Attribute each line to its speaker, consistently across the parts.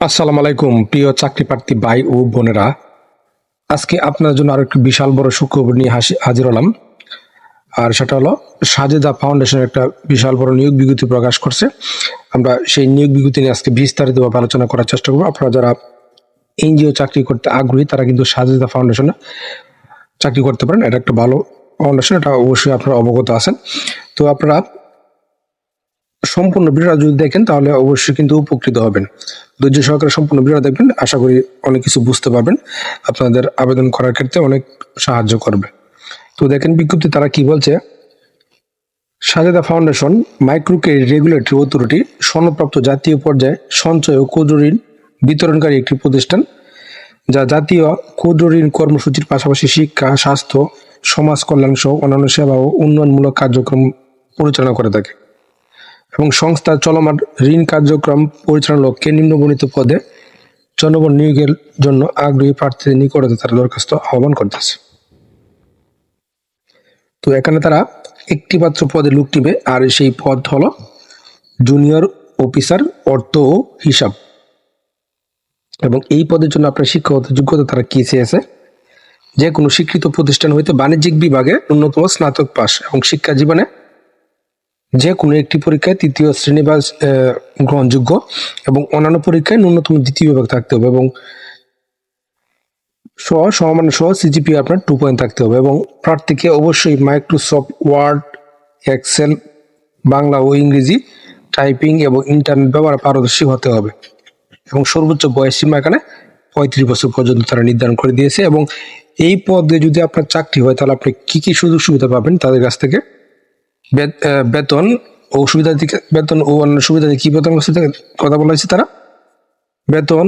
Speaker 1: আসসালামু আলাইকুম, প্রিয় চাকরি প্রার্থী ভাই ও বোনেরা। আজকে আপনার জন্য আরও একটি বিশাল বড় সুখবর নিয়ে হাসি- হাজির হলাম। আর সেটা হলো, সাজেদা ফাউন্ডেশন একটা বিশাল বড় নিয়োগ বিজ্ঞপ্তি প্রকাশ করছে। আমরা সেই নিয়োগ বিজ্ঞপ্তি নিয়ে আজকে বিস্তারিতভাবে আলোচনা করার চেষ্টা করব। আপনারা যারা এনজিও চাকরি করতে আগ্রহী, তারা কিন্তু সাজেদা ফাউন্ডেশনে চাকরি করতে পারেন। এটা একটা ভালো ফাউন্ডেশন, এটা অবশ্যই আপনারা অবগত আছেন। তো আপনারা সম্পূর্ণ ভিডিওটা যদি দেখেন, তাহলে অবশ্যই কিন্তু উপকৃত হবেন। ধৈর্য সহকারে সম্পূর্ণ ভিডিও দেখবেন, আশা করি অনেক কিছু বুঝতে পারবেন। আপনাদের আবেদন করার ক্ষেত্রে অনেক সাহায্য করবে। তো দেখেন বিজ্ঞপ্তি তারা কি বলছে? Sajeda foundation micro credit regulatory authority, সনদপ্রাপ্ত জাতীয় পর্যায়ে সঞ্চয় ও ক্ষুদ্র ঋণ বিতরণকারী একটি প্রতিষ্ঠান, যা জাতীয় ক্ষুদ্র ঋণ কর্মসূচির পাশাপাশি শিক্ষা, স্বাস্থ্য, সমাজ কল্যাণ সহ অন্যান্য সেবা ও উন্নয়নমূলক কার্যক্রম পরিচালনা করে থাকে। এবং সংস্থার চলমান ঋণ কার্যক্রম পরিচালনার লক্ষ্যে নিম্নবর্ণিত পদে জনগণ নিয়োগের জন্য আগ্রহী প্রার্থীদের নিকটতে তারা দরখাস্ত আহ্বান করতেছে তো এখানে তারা একটি মাত্র পদে লোক নিবে আর সেই পদ হল জুনিয়র অফিসার অর্থ ও হিসাব। এবং এই পদের জন্য আপনার শিক্ষাগত যোগ্যতা তারা কি চেয়েছে? যে কোনো স্বীকৃত প্রতিষ্ঠান হইতে বাণিজ্যিক বিভাগে ন্যূনতম স্নাতক পাস এবং শিক্ষা জীবনে যে কোনো একটি পরীক্ষায় তৃতীয় শ্রেণি বা গ্রহণযোগ্য এবং অন্যান্য পরীক্ষায় ন্যূনতম দ্বিতীয় বিভাগ থাকতে হবে এবং সহ সমান সহ সিজিপি আপনার টু পয়েন্ট থাকতে হবে এবং প্রার্থীকে অবশ্যই মাইক্রোসফট ওয়ার্ড এক্সেল বাংলা ও ইংরেজি টাইপিং এবং ইন্টারনেট ব্যবহার পারদর্শী হতে হবে এবং সর্বোচ্চ বয়স সীমা এখানে পঁয়ত্রিশ বছর পর্যন্ত তারা নির্ধারণ করে দিয়েছে এবং এই পদে যদি আপনার চাকরি হয় তাহলে আপনি কি কি সুযোগ সুবিধা পাবেন তাদের কাছ থেকে? বেতন ও সুবিধা দিকে, বেতন ও অন্য সুবিধা কি বেতন কথা বলা হয়েছে তারা? বেতন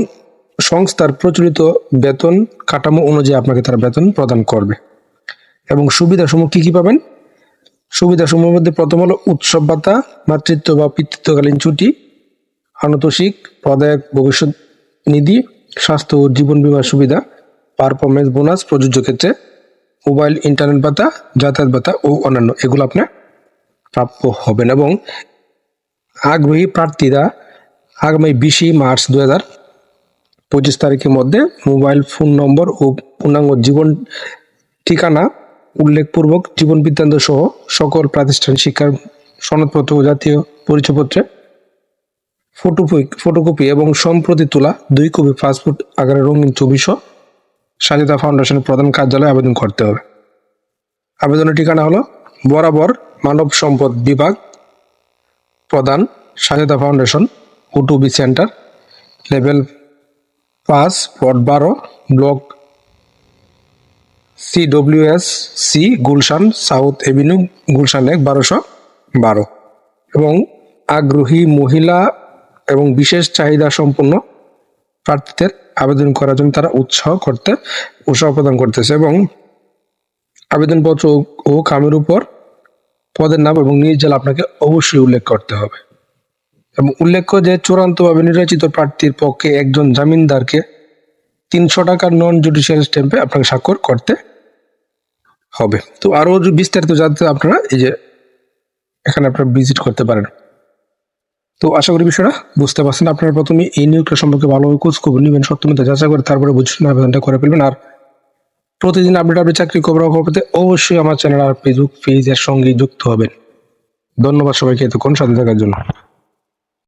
Speaker 1: সংস্থার প্রচলিত বেতন কাঠামো অনুযায়ী আপনাকে তারা বেতন প্রদান করবে। এবং সুবিধাসমূহ কি কি পাবেন? সুবিধাসমূহের মধ্যে প্রথম হলো উৎসব ভাতা, মাতৃত্ব বা পিতৃত্বকালীন ছুটি, আনতোষিক পদায়ক ভবিষ্যৎ নিধি, স্বাস্থ্য ও জীবন বীমা সুবিধা পারফরমেন্স বোনাস, প্রযোজ্য ক্ষেত্রে মোবাইল, ইন্টারনেট ভাতা, যাতায়াত ভাতা ও অন্যান্য। এগুলো আপনার প্রাপ্য হবেন এবং আগ্রহী প্রার্থীরা আগামী বিশে মার্চ দু হাজার পঁচিশ তারিখের মধ্যে মোবাইল ফোন নম্বর ও পূর্ণাঙ্গ জীবন ঠিকানা উল্লেখপূর্বক জীবন বৃত্তান্ত সহ সকল প্রাতিষ্ঠানিক শিক্ষার সনদপত্র ও জাতীয় পরিচয়পত্রে ফটোকপি ফটোকপি এবং সম্প্রতি তোলা দুই কপি পাসপোর্ট, আকারে রঙিন ছবি সহ সাজিদা ফাউন্ডেশনের প্রধান কার্যালয়ে আবেদন করতে হবে। আবেদনের ঠিকানা হলো বরাবর মানব সম্পদ বিভাগ প্রধান Sajeda foundation Otobi centre, level পাঁচ পট বারো, block C S C, Gulshan, south avenue, Gulshan এক, বারোশো বারো। এবং আগ্রহী মহিলা এবং বিশেষ চাহিদা সম্পন্ন প্রার্থীদের আবেদন করার জন্য তারা উৎসাহ করতে, উৎসাহ প্রদান করতেছে এবং আবেদনপত্র ও কামের উপর পদের নাম এবং নিজ জেলা আপনাকে অবশ্যই উল্লেখ করতে হবে। এবং উল্লেখ্য যে চূড়ান্তভাবে নির্বাচিত প্রার্থীর পক্ষে একজন জামিনদারকে তিনশো টাকার নন জুডিশিয়াল স্ট্যাম্পে আপনাকে স্বাক্ষর করতে হবে। তো আরও বিস্তারিত জানতে আপনারা এই যে এখানে আপনারা ভিজিট করতে পারেন। তো আশা করি বিষয়টা বুঝতে পারছেন। আপনারা প্রথমে এই নিয়োগটা সম্পর্কে ভালোভাবে খোঁজ খবর নেবেন সত্যমিতা যাচাই করে তারপরে বুঝে শুনে আবেদনটা করে ফেলবেন। আর প্রতিদিন আপডেট আপডেট চাকরি খবর খবর পেতে অবশ্যই আমার চ্যানেল আর ফেসবুক পেজের সঙ্গে যুক্ত হবেন। ধন্যবাদ সবাইকে এতক্ষণ সাথে থাকার জন্য।